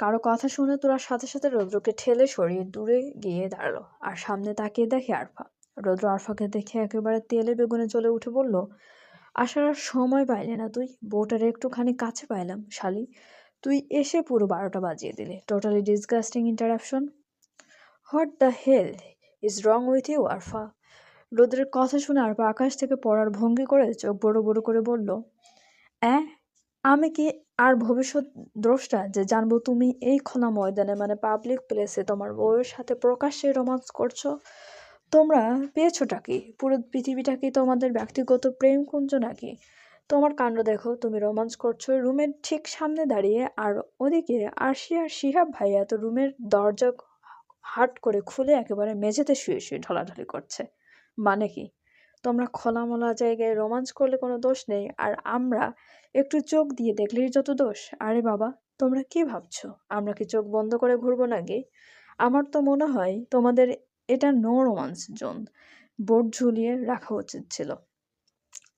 কারও কথা শুনে তোরা সাথে সাথে রৌদ্রকে ঠেলে সরিয়ে দূরে গিয়ে দাঁড়াল। আর সামনে তাকিয়ে দেখে আরফা। রৌদ্র আরফাকে দেখে একেবারে তেলে বেগুনে চলে উঠে বলল, আসার আর সময় পাইলে না তুই? বউটার একটুখানি কাছে পাইলাম। শালি, তুই এসে পুরো বারোটা বাজিয়ে দিলে। Totally disgusting interruption what the hell is wrong with you Arfa? রোদ্রের কথা শুনে আরফা আকাশ থেকে পড়ার ভঙ্গি করে চোখ বড় বড় করে বলল, অ্যাঁ, আমি কি আর ভবিষ্যৎ দ্রষ্টা যে জানব তুমি এই খোলা ময়দানে মানে পাবলিক প্লেসে তোমার বউয়ের সাথে প্রকাশ্যে রোমান্স করছ, তোমরা পেয়েছোটা কি? পুরো পৃথিবীটা কি তোমাদের ব্যক্তিগত প্রেম কুঞ্জ নাকি? তোমার কাণ্ড দেখো, তুমি রোমান্স করছ রুমের ঠিক সামনে দাঁড়িয়ে, আর ওদিকে আরশি আর শিহাব ভাইয়া তো রুমের দরজা হাট করে খুলে একেবারে মেঝেতে শুয়ে শুয়ে ঢলাঢলি করছে। মানে কি? তোমরা খোলামোলা জায়গায় রোমান্স করলে কোনো দোষ নেই, আর আমরা একটু চোখ দিয়ে দেখলেই যত দোষ। আরে বাবা, তোমরা কি ভাবছ? আমরা কি চোখ বন্ধ করে ঘুরবো নাকি? আমার তো মনে হয় তোমাদের এটা নো রোমান্স জোন। বোর্ড ঝুলিয়ে রাখা উচিত ছিল।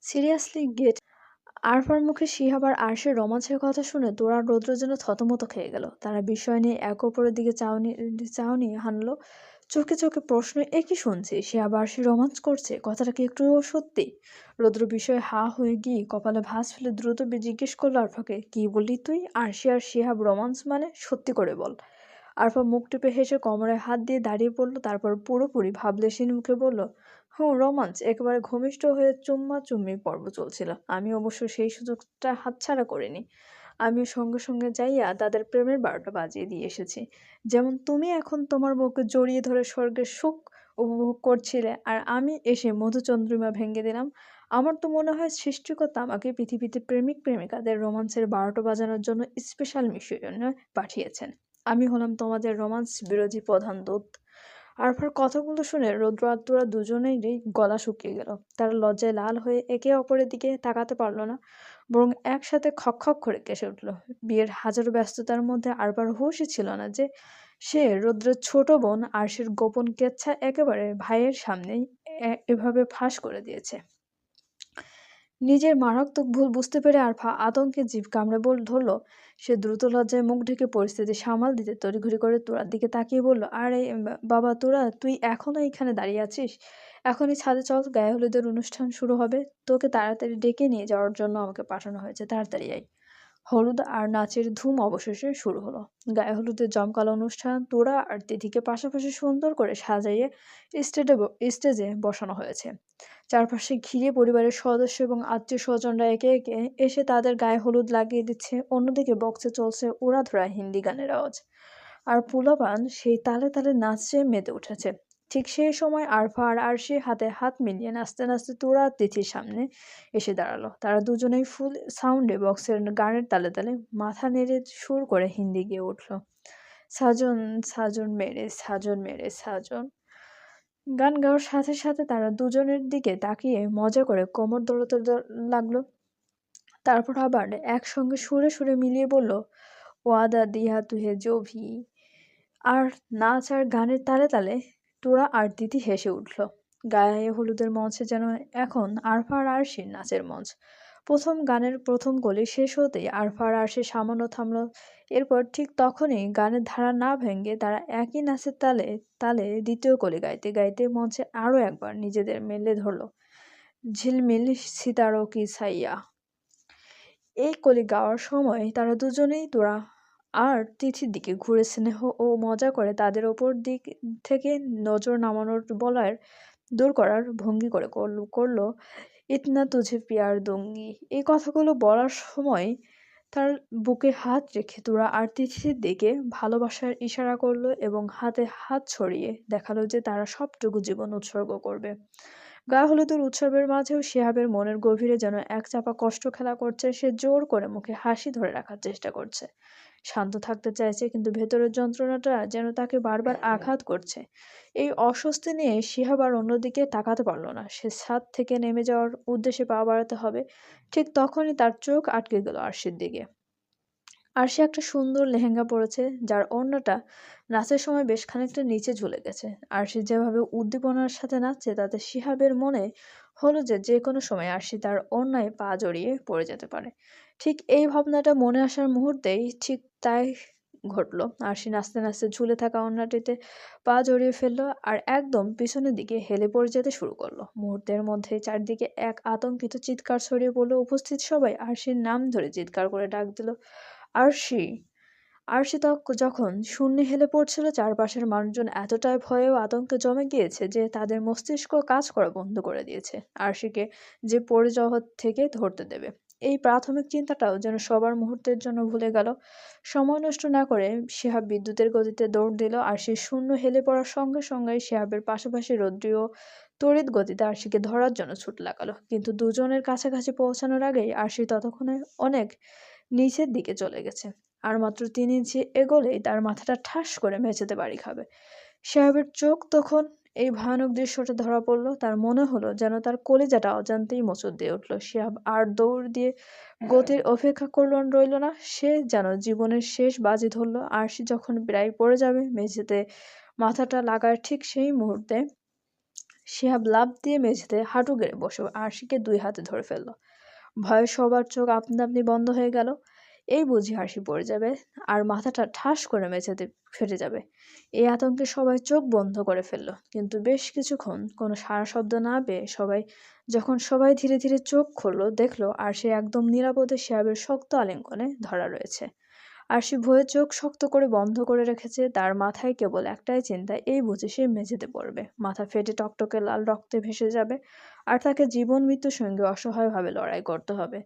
সিরিয়াসলি গেট আরফার মুখে শিহাব আর আরশের রোমাঞ্চের কথা শুনে তোরা রৌদ্র যেন থতমত খেয়ে গেল। তারা বিষয় নিয়ে এক অপরের দিকে চাউনি চাউনি হানলো। চোখে চোখে প্রশ্ন একই শুনছি? সে আবার সে রোমাঞ্চ করছে? কথাটা কি একটু সত্যি? রৌদ্র বিষয়ে হা হয়ে গিয়ে কপালে ভাঁজ ফেলে দ্রুত জিজ্ঞেস করল আরফাকে, কি বললি তুই? আর আরশি আর শিহাব রোমান্স মানে? সত্যি করে বল। আরফা মুখ টিপে হেসে কোমরে হাত দিয়ে দাঁড়িয়ে পড়ল, তারপর পুরোপুরি ভাবলেশীন মুখে বলল হুম রোমাঞ্চ, একেবারে ঘনিষ্ঠ হয়ে চুম্মা চুম্মি পর্ব চলছিল। আমি অবশ্য সেই সুযোগটা হাতছাড়া করিনি। আমিও সঙ্গে সঙ্গে যাইয়া তাদের প্রেমের বারোটা বাজিয়ে দিয়ে এসেছি। যেমন তুমি এখন তোমার বউকে জড়িয়ে ধরে স্বর্গের সুখ উপভোগ করছিলে আর আমি এসে মধুচন্দ্রিমা ভেঙে দিলাম, আমার তো মনে হয় সৃষ্টিকর্তা আমাকে পৃথিবীতে প্রেমিক প্রেমিকাদের রোমান্সের বারোটা বাজানোর জন্য স্পেশাল মিশন পাঠিয়েছেন। আমি হলাম তোমাদের রোমান্স বিরোধী প্রধান দূত। আরফার কথাগুলো শুনে রৌদ্র আত্মরা দুজনেরই গলা শুকিয়ে গেল। তারা লজ্জায় লাল হয়ে একে অপরের দিকে তাকাতে পারল না। বরং একসাথে খক খক করে কেসে উঠল। বিয়ের হাজারো ব্যস্ততার মধ্যে আরবার হুশই ছিল না যে সে রৌদ্রের ছোট বোন আরশের গোপন কেচ্ছা একেবারে ভাইয়ের সামনেই এভাবে ফাঁস করে দিয়েছে। নিজের মারাত্মক ভুল বুঝতে পেরে আরফা আতঙ্কে জীব কামড়ে বল, ধরল সে দ্রুত লজ্জায় মুখ ঢেকে পরিস্থিতি সামাল দিতে তড়িঘড়ি করে তোরার দিকে তাকিয়ে বলল, আরে বাবা, তোরা, তুই এখনও এখানে দাঁড়িয়ে আছিস? এখনই ছাদে চল গায়ে হলুদের অনুষ্ঠান শুরু হবে। তোকে তাড়াতাড়ি ডেকে নিয়ে যাওয়ার জন্য আমাকে পাঠানো হয়েছে, তাড়াতাড়ি আই হলুদ আর নাচের ধুম অবশেষে শুরু হলো। গায়ে হলুদের জমকালো অনুষ্ঠান তোরা আর তিথিকে পাশাপাশি সুন্দর করে সাজাইয়ে স্টেজে স্টেজে বসানো হয়েছে। চারপাশে ঘিরে পরিবারের সদস্য এবং আত্মীয় স্বজনরা একে একে এসে তাদের গায়ে হলুদ লাগিয়ে দিচ্ছে। অন্যদিকে বক্সে চলছে উড়াধরা হিন্দি গানের আওয়াজ। আর পুলাপান সেই তালে তালে নাচে মেতে উঠেছে। ঠিক সেই সময় আরফা আর আরশি হাতে হাত মিলিয়ে নাচতে নাচতে তোরা তিথির সামনে এসে দাঁড়াল। তারা দুজনেই ফুল সাউন্ডে বক্সের গানের তালে তালে মাথা নেড়ে সুর করে হিন্দি গিয়ে উঠল। সাজন সাজন মেরে সাজন মেরে, সাজন। গান গাওয়ার সাথে সাথে তারা দুজনের দিকে তাকিয়ে মজা করে কোমর দৌড়তে লাগল। তারপর আবার একসঙ্গে সুরে সুরে মিলিয়ে বলল, ওয়াদা দিহা তুহে জোভি। আর নাচ আর গানের তালে তালে তোরা আর দিদি হেসে উঠল। গায়ে হলুদের মঞ্চে যেন এখন আরফা আর আরশির নাচের মঞ্চ। প্রথম গানের প্রথম গলি শেষ হতেই আরফা আর আরশি সামান্য থামল। এরপর ঠিক তখনই গানের ধারা না ভেঙে তারা একই নাচের তালে তালে দ্বিতীয় কলি গাইতে গাইতে মঞ্চে আরও একবার নিজেদের মেলে ধরল। ঝিলমিল সিতারো কি সাইয়া এই কলি গাওয়ার সময় তারা দুজনেই তোরা আর তিথির দিকে ঘুরে স্নেহ ও মজা করে তাদের ওপর দিক থেকে নজর নামানোর বলার দূর করার ভঙ্গি করে করল ইতনা তুঝে পিয়ার দঙ্গি এই কথাগুলো বলার সময় তার বুকে হাত রেখে তোরা আর তিথির দিকে ভালোবাসার ইশারা করল এবং হাতে হাত ছড়িয়ে দেখাল যে তারা সবটুকু জীবন উৎসর্গ করবে। গা হলুদের উৎসবের মাঝেও শিহাবের মনের গভীরে যেন এক চাপা কষ্ট খেলা করছে সে জোর করে মুখে হাসি ধরে রাখার চেষ্টা করছে। শান্ত থাকতে চাইছে কিন্তু ভেতরের যন্ত্রণাটা যেন তাকে বারবার আঘাত করছে। এই অস্বস্তি নিয়ে শিহাব আর অন্যদিকে তাকাতে পারল না। সে ছাদ থেকে নেমে যাওয়ার উদ্দেশ্যে পা বাড়াতে হবে। ঠিক তখনই তার চোখ আটকে গেল আরশির দিকে। আর সে একটা সুন্দর লেহেঙ্গা পরেছে, যার অন্যটা নাচের সময় বেশ খানিকটা নিচে ঝুলে গেছে। আর সে যেভাবে উদ্দীপনার সাথে নাচছে, তাতে শিহাবের মনে হলো যে যে কোনো সময় আরশি তার অন্যায় পা জড়িয়ে পড়ে যেতে পারে। ঠিক এই ভাবনাটা মনে আসার মুহূর্তেই ঠিক তাই ঘটলো। আরশি নাচতে নাচতে ঝুলে থাকা অন্যটিতে পা জড়িয়ে ফেলল আর একদম পিছনের দিকে হেলে পড়ে যেতে শুরু করল। মুহূর্তের মধ্যে চারদিকে এক আতঙ্কিত চিৎকার ছড়িয়ে পড়ল উপস্থিত সবাই আরশির নাম ধরে চিৎকার করে ডাক দিল আরশি আরশি যখন শূন্যে হেলে পড়ছিল, চারপাশের মানুষজন এতটাই ভয়ে ও আতঙ্কে জমে গিয়েছে যে তাদের মস্তিষ্ক কাজ করা বন্ধ করে দিয়েছে। আরশিকে যে পড়ে যাওয়া থেকে ধরতে দেবে। এই প্রাথমিক চিন্তাটাও যেন সবার মুহূর্তের জন্য ভুলে গেল। সময় নষ্ট না করে শিহাব বিদ্যুতের গতিতে দৌড় দিল। আর সে শূন্য হেলে পড়ার সঙ্গে সঙ্গে শিহাবের পাশাপাশি রদ্রিও তড়িৎ গতিতে আরশিকে ধরার জন্য ছুট লাগালো। কিন্তু দুজনের কাছাকাছি পৌঁছানোর আগেই আরশি ততক্ষণে অনেক নিচের দিকে চলে গেছে। আর মাত্র তিন ইঞ্চি এগোলেই তার মাথাটা ঠাস করে মেঝেতে বাড়ি খাবে। সাহেবের চোখ তখন এই ভয়ানক দৃশ্যটা ধরা পড়ল। তার মনে হলো যেন তার কলিজাটা অজান্তেই মোচড় দিয়ে উঠল। শিহাব আর দৌড় দিয়ে গতির অপেক্ষা করল রইল না। সে যেন জীবনের শেষ বাজি ধরল। আর সে যখন প্রায় পড়ে যাবে, মেঝেতে মাথাটা লাগার ঠিক সেই মুহূর্তে শিহাব লাভ দিয়ে মেঝেতে হাঁটু গেড়ে বসে আরশিকে দুই হাতে ধরে ফেলল। ভয়ে সবার চোখ আপনা আপনি বন্ধ হয়ে গেল। এই বুঝি হাসি পড়ে যাবে আর মাথাটা ঠাস করে মেঝেতে ফেটে যাবে। এই আতঙ্কে সবাই চোখ বন্ধ করে ফেলল, কিন্তু বেশ কিছুক্ষণ কোনো সারা শব্দ না পেয়ে সবাই যখন সবাই ধীরে ধীরে চোখ খুললো, দেখল আর সে একদম নিরাপদে শেয়াবের শক্ত আলিঙ্গনে ধরা রয়েছে। আর সে ভয়ে চোখ শক্ত করে বন্ধ করে রেখেছে, তার মাথায় কেবল একটাই চিন্তা, এই বুঝে সে মেঝেতে পড়বে। মাথা ফেটে টকটকে লাল রক্তে ভেসে যাবে। আর তাকে জীবন মৃত্যুর সঙ্গে অসহায়ভাবে লড়াই করতে হবে।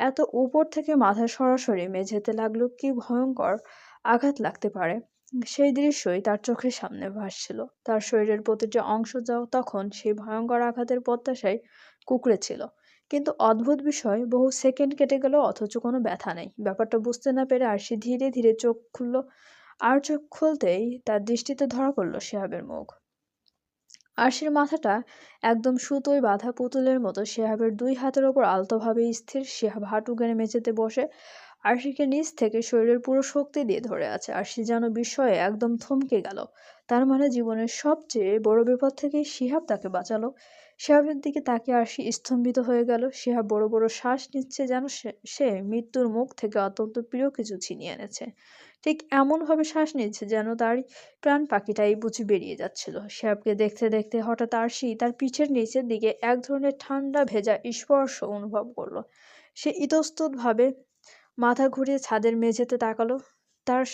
এত উপর থেকে মাথা সরাসরি মেঝেতে লাগল কি ভয়ঙ্কর আঘাত লাগতে পারে। সেই দৃশ্যই তার চোখের সামনে ভাসছিল। তার শরীরের প্রতিটি অংশ যাও তখন সেই ভয়ঙ্কর আঘাতের প্রত্যাশায় কুকড়ে ছিল। কিন্তু অদ্ভুত বিষয়, বহু সেকেন্ড কেটে গেল, অথচ কোনো ব্যথা নেই। ব্যাপারটা বুঝতে না পেরে আরশি ধীরে ধীরে চোখ খুলল। আর চোখ খুলতেই তার দৃষ্টিতে ধরা পড়ল শেহাবের মুখ। আরশির মাথাটা একদম সুতোয় বাঁধা পুতুলের মতো। শেহাবের দুই হাতের ওপর আলতোভাবে স্থির। শেহাব হাঁটু গেড়ে মেঝেতে বসে। আরশিকে নিচ থেকে শরীরের পুরো শক্তি দিয়ে ধরে আছে। আরশি যেন বিস্ময়ে একদম থমকে গেল। তার মানে জীবনের সবচেয়ে বড় বিপদ থেকে শিহাব তাকে বাঁচালো। শিহাবের দিকে তাকিয়ে আরশি স্তম্ভিত হয়ে গেল। শিহাব বড় বড় শ্বাস নিচ্ছে যেন সে মৃত্যুর মুখ থেকে অত্যন্ত প্রিয় কিছু ছিনিয়ে এনেছে। ঠিক এমনভাবে শ্বাস নিচ্ছে যেন তার প্রাণ পাখিটাই বুঝি বেরিয়ে যাচ্ছিল। শিহাবকে দেখতে দেখতে হঠাৎ আরশি তার পিঠের নিচের দিকে এক ধরনের ঠান্ডা ভেজা স্পর্শ অনুভব করল। সে ইতস্ততভাবে মাথা ঘুরিয়ে ছাদের মেঝেতে তাকালো। তার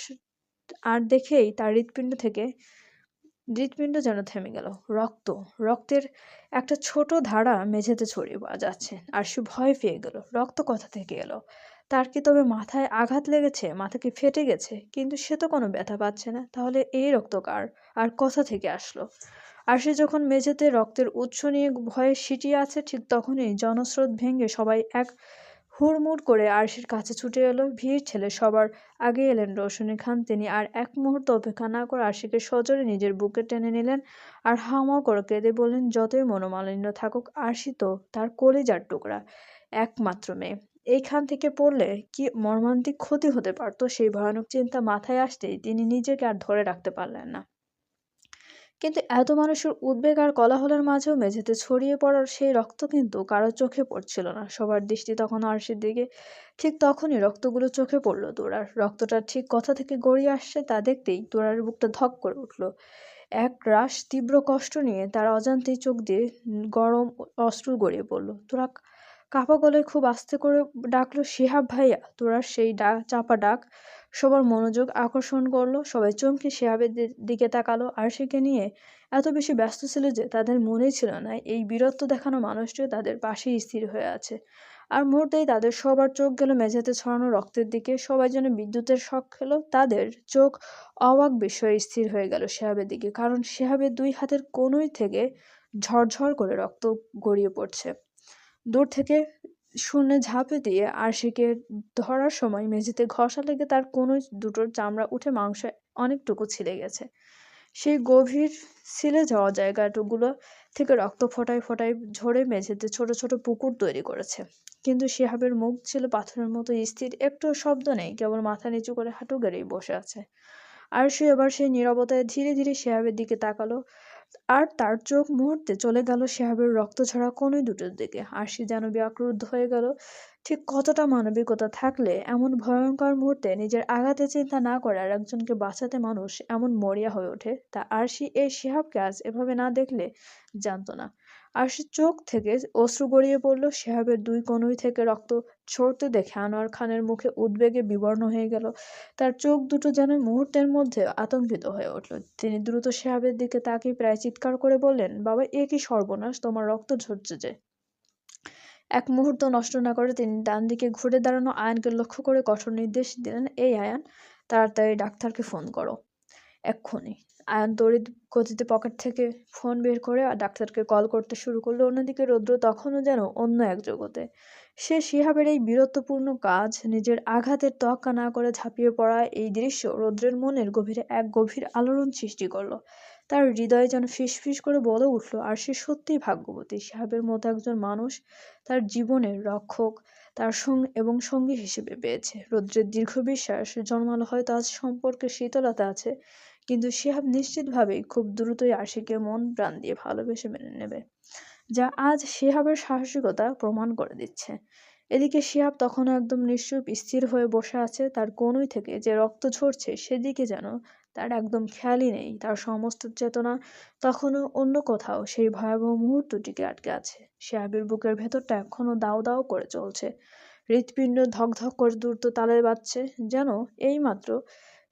আর দেখেই তার হৃৎপিণ্ড থেকে, হৃৎপিণ্ড যেন থেমে গেল। রক্ত, রক্তের একটা ছোট ধারা মেঝেতে ছড়িয়ে পাওয়া যাচ্ছে। আর সে ভয় পেয়ে গেল। রক্ত কথা থেকে এলো? তার কি তবে মাথায় আঘাত লেগেছে? মাথা কি ফেটে গেছে? কিন্তু সে তো কোনো ব্যথা পাচ্ছে না। তাহলে এই রক্ত কার? আর কথা থেকে আসলো। আর সে যখন মেঝেতে রক্তের উৎস নিয়ে ভয়ে সিটিয়ে আছে, ঠিক তখনই জনস্রোত ভেঙে সবাই এক হুড়মুড় করে আরশির কাছে ছুটে এলো। ভিড় ছেলে সবার আগে এলেন রোশনী খান। তিনি আর এক মুহূর্ত অপেক্ষা না করে আরশিকে সজোরে নিজের বুকে টেনে নিলেন আর হাওয়া করে কেঁদে বললেন, যতই মনোমালিন্য থাকুক, আরশি তো তার কলিজার টুকরা, একমাত্র মেয়ে। এইখান থেকে পড়লে কি মর্মান্তিক ক্ষতি হতে পারতো? সেই ভয়ানক চিন্তা মাথায় আসতেই তিনি নিজেকে আর ধরে রাখতে পারলেন না। কিন্তু এত মানুষের উদ্বেগ আর কলাহলের মাঝেও মেঝেতে ছড়িয়ে পড়ার সেই রক্ত কিন্তু কারও চোখে পড়ছিল না। সবার দৃষ্টি তখন আরশির দিকে। ঠিক তখনই রক্তগুলো চোখে পড়ল তোরার। রক্তটা ঠিক কথা থেকে গড়িয়ে আসছে তা দেখতেই তোরার বুকটা ধক করে উঠল। এক রাস তীব্র কষ্ট নিয়ে তার অজান্তেই চোখ দিয়ে গরম অস্ত্র গড়িয়ে পড়ল। তোরা কাপা গলায় খুব আস্তে করে ডাকলো, শিহাব ভাইয়া তোরার সেই ডাক চাপা ডাক। সবার মনোযোগ আকর্ষণ করল, সবাই চমকে শিহাবের দিকে তাকালো। আর সেকে নিয়ে এত বেশি ব্যস্ত ছিল যে তাদের মনেই ছিল না, এই বীরত্ব দেখানো মানুষটিও তাদের পাশেই স্থির হয়ে আছে। আর মুহূর্তেই তাদের সবার চোখ গেল মেঝেতে ছড়ানো রক্তের দিকে, সবাই যেন বিদ্যুতের শখ খেলো, তাদের চোখ অবাক বিষয়ে স্থির হয়ে গেল শেহাবের দিকে, কারণ শেহাবের দুই হাতের কোনোই থেকে ঝরঝর করে রক্ত গড়িয়ে পড়ছে। দূর থেকে শূন্যে ঝাঁপে দিয়ে আরশিকে ধরার সময় মেঝেতে ঘষা লেগে তার কোনো দুটোর চামড়া উঠে মাংস অনেকটুকু ছিলে গেছে। সেই গভীর ছিলে যাওয়া জায়গাটুকুলো থেকে রক্ত ফোটায় ফোটায় ঝরে মেঝেতে ছোট ছোট পুকুর তৈরি করেছে। কিন্তু শিহাবের মুখ ছিল পাথরের মতো স্থির, একটু শব্দ নেই, কেবল মাথা নিচু করে হাঁটু গেড়েই বসে আছে। আর সে এবার সেই নিরবতায় ধীরে ধীরে শিহাবের দিকে তাকালো। আর তার চোখ মুহূর্তে চলে গেল শেহাবের রক্ত ছড়া কোনোই দুটোর দিকে। আর সে যেন ব্যাক্রুদ্ধ হয়ে গেল। ঠিক কতটা মানবিকতা থাকলে এমন ভয়ঙ্কর মুহূর্তে নিজের আঘাতে চিন্তা না করে আর একজনকে বাঁচাতে মানুষ এমন মরিয়া হয়ে ওঠে? তা আরশি এই শিহাবকে আজ এভাবে না দেখলে জানতো না। আরশির চোখ থেকে অশ্রু গড়িয়ে পড়ল শিহাবের দুই কনুই থেকে রক্ত। ছড়তে দেখে আনোয়ার খানের মুখে উদ্বেগে বিবর্ণ হয়ে গেল। তার চোখ দুটো যেন মুহূর্তের মধ্যে আতঙ্কিত হয়ে উঠল। তিনি দ্রুত শিহাবের দিকে তাকিয়ে প্রায় চিৎকার করে বললেন, বাবা, এ কি সর্বনাশ, তোমার রক্ত ঝরছে যে। এক মুহূর্ত নষ্ট না করে তিনি ডান দিকে ঘুরে দাঁড়ানো আয়ানকে লক্ষ্য করে কঠোর নির্দেশ দিলেন, এই আয়ান, তাড়াতাড়ি ডাক্তারকে ফোন করো। এক্ষুনি। আয়ান তড়িৎ গতিতে পকেট থেকে ফোন বের করে আর ডাক্তারকে কল করতে শুরু করল। অন্যদিকে রৌদ্র তখনও যেন অন্য এক জগতে সে শিহাবের এই বীরত্বপূর্ণ কাজ নিজের আঘাতের তোয়াক্কা না করে ঝাঁপিয়ে পড়া এই দৃশ্য রৌদ্রের মনের গভীরে এক গভীর আলোড়ন সৃষ্টি করল। তার হৃদয়ে যেন ফিসফিস করে বলে উঠল, আর সে সত্যিই ভাগ্যবতী। শিহাবের মতো একজন মানুষ তার জীবনের রক্ষক, তার সঙ্গ এবং সঙ্গী হিসেবে পেয়েছে। রৌদ্রের দীর্ঘ বিশ্বাস জন্মালো হয়তো আজ সম্পর্কে শীতলতা আছে, কিন্তু শিহাব নিশ্চিতভাবেই খুব দ্রুতই আশিকে মন প্রাণ দিয়ে ভালোবেসে মেনে নেবে। যা আজ শিহাবের সাহসিকতা প্রমাণ করে দিচ্ছে। এদিকে শিহাব তখনও একদম নিশ্চুপ, স্থির হয়ে বসে আছে তার কনুই থেকে যে রক্ত ঝরছে সেদিকে যেন তার একদম খেয়ালই নেই, তার সমস্ত চেতনা তখনও অন্য কোথাও সেই ভয়াবহ মুহূর্তটিকে আটকে আছে। শিহাবের বুকের ভেতরটা এখনও দাও দাও করে চলছে। হৃৎপিণ্ড ধক ধক করে দ্রুত তালে বাজছে যেন এইমাত্র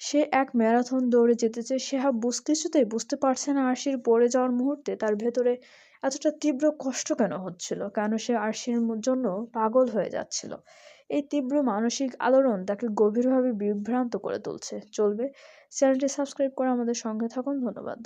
সে এক ম্যারাথন দৌড়ে যেতেছে। সেহা বুঝ কিছুতেই বুঝতে পারছে না আরশির পড়ে যাওয়ার মুহূর্তে তার ভেতরে এতটা তীব্র কষ্ট কেন হচ্ছিল? কেন সে আরশির জন্য পাগল হয়ে যাচ্ছিল? এই তীব্র মানসিক আলোড়ন তাকে গভীরভাবে বিভ্রান্ত করে তুলছে। চলবে। চ্যানেলটি সাবস্ক্রাইব করে আমাদের সঙ্গে থাকুন। ধন্যবাদ।